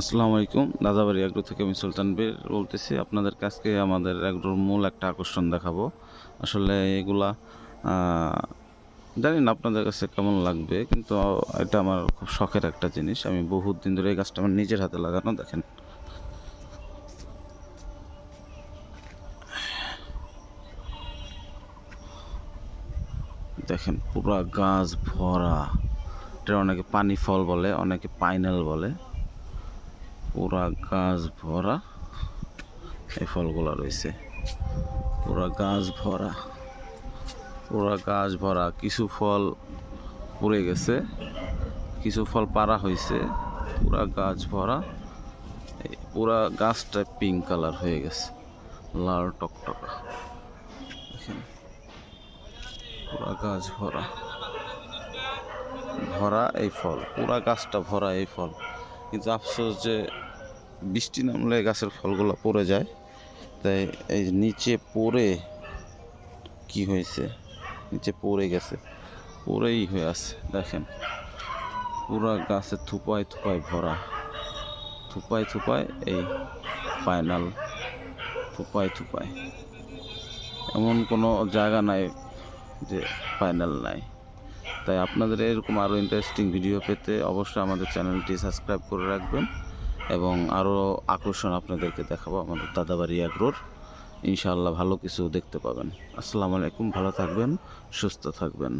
আসসালামু আলাইকুম। দাদাবাড়ি এগ্রো থেকে আমি সুলতান বের বলতেছি। আপনাদের কাছকে আমাদের এগ্রোর মূল একটা আকর্ষণ দেখাবো। আসলে এগুলা জানি না আপনাদের কাছে কেমন লাগবে, কিন্তু এটা আমার খুব শখের একটা জিনিস। আমি বহুত দিন ধরে এই গাছটা আমার নিজের হাতে লাগানো, দেখেন। দেখেন, পুরা গাছ ভরা। এটা অনেকে পানি ফল বলে, অনেকে পাইনাল বলে। পুরা গাছ ভরা এই ফলগুলো রয়েছে। পুরা গাছ ভরা। পুরা গাছ ভরা। কিছু ফল পড়ে গেছে, কিছু ফল পারা হয়েছে। পুরা গাছ ভরা। পুরা গাছটা পিঙ্ক কালার হয়ে গেছে। লাল টকটকা। পুরা গাছ ভরা। ভরা এই ফল। পুরা গাছটা ভরা এই ফল। কিন্তু আফসোস যে বৃষ্টি নামলে গাছের ফলগুলো পড়ে যায়। তাই এই নিচে পড়ে কি হয়েছে? নিচে পড়ে গেছে। পড়েই হয়ে আছে, দেখেন। পুরা গাছে থুপায় থুপায় ভরা। থুপায় থুপায় এই ফাইনাল থুপায় থুপায়। এমন কোনো জায়গা নাই যে ফাইনাল নাই। তাই আপনাদের এরকম আরও ইন্টারেস্টিং ভিডিও পেতে অবশ্যই আমাদের চ্যানেলটি সাবস্ক্রাইব করে রাখবেন এবং আরও আকর্ষণ আপনাদেরকে দেখাবো আমাদের দাদাবাড়ি আগ্রোর ইনশাআল্লাহ ভালো কিছু দেখতে পাবেন। আসসালামু আলাইকুম, ভালো থাকবেন, সুস্থ থাকবেন।